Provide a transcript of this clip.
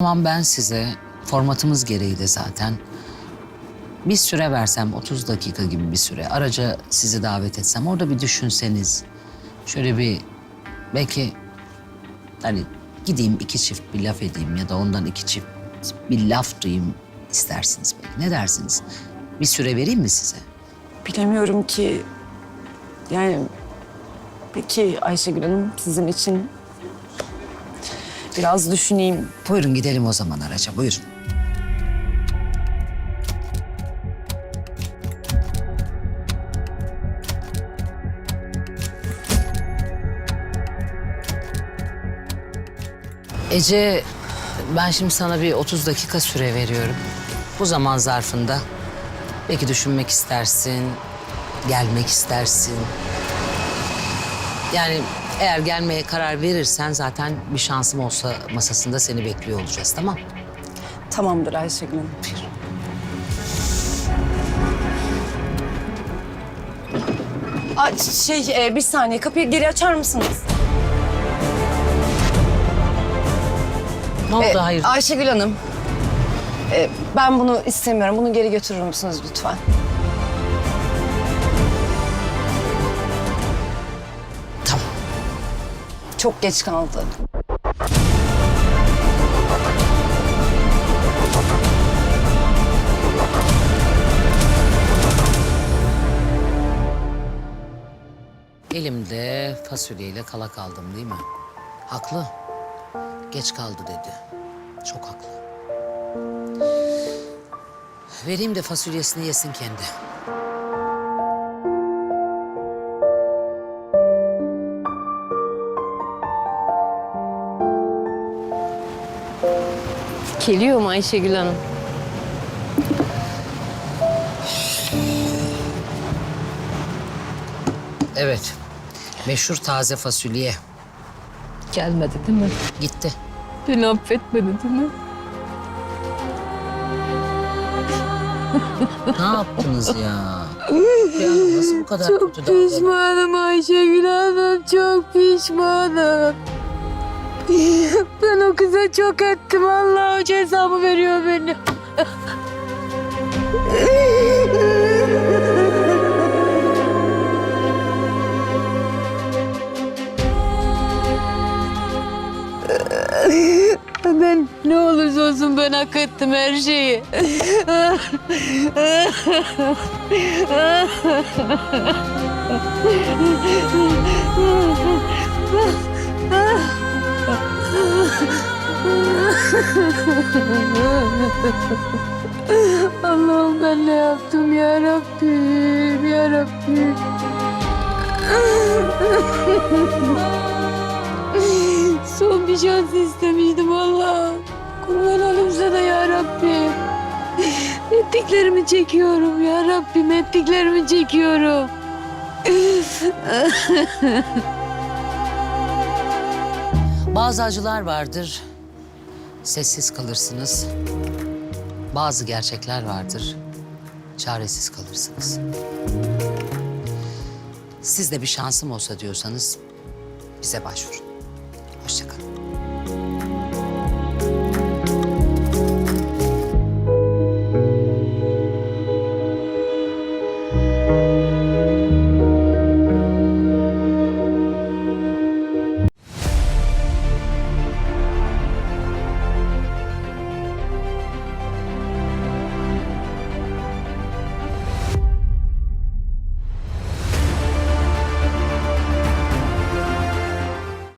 Tamam ben size formatımız gereği de zaten bir süre versem 30 dakika gibi bir süre araca sizi davet etsem orada bir düşünseniz şöyle bir belki hani gideyim iki çift bir laf edeyim ya da ondan iki çift bir laf duyayım istersiniz belki. Ne dersiniz? Bir süre vereyim mi size? Bilemiyorum ki yani peki Ayşegül Hanım sizin için biraz düşüneyim. Buyurun gidelim o zaman araca buyurun. Ece ben şimdi sana bir 30 dakika süre veriyorum. Bu zaman zarfında belki düşünmek istersin, gelmek istersin. Yani eğer gelmeye karar verirsen zaten bir şansım olsa masasında seni bekliyor olacağız tamam? Tamamdır Ayşegül Hanım. Aa, şey e, bir saniye kapıyı geri açar mısınız? Ne oldu E, hayır? Ayşegül Hanım. e, ben bunu istemiyorum. Bunu geri götürür müsünüz lütfen? Çok geç kaldı. Elimde fasulyeyle kala kaldım değil mi? Haklı. Geç kaldı dedi. Çok haklı. Vereyim de fasulyesini yesin kendi. Geliyor mu Ayşegül Hanım? Evet. Meşhur taze fasulye. Gelmedi değil mi? Gitti. Beni affetmedi değil mi? Ne yaptınız ya? Ya nasıl bu kadar Çok kötü davranın? pişmanım Ayşegül Hanım. Çok pişmanım. Ben o kıza çok ettim. Allah o cezamı veriyor beni. Ben ne olursa olsun ben hak ettim her şeyi. Allah'ım ben ne yaptım ya Rabbim ya Rabbim. Son bir şans istemiştim Allah. Kurban olayım sana ya Rabbim. Ettiklerimi çekiyorum ya Rabbim ettiklerimi çekiyorum. Bazı acılar vardır. Sessiz kalırsınız. Bazı gerçekler vardır. Çaresiz kalırsınız. Siz de bir şansım olsa diyorsanız bize başvurun. Hoşçakalın.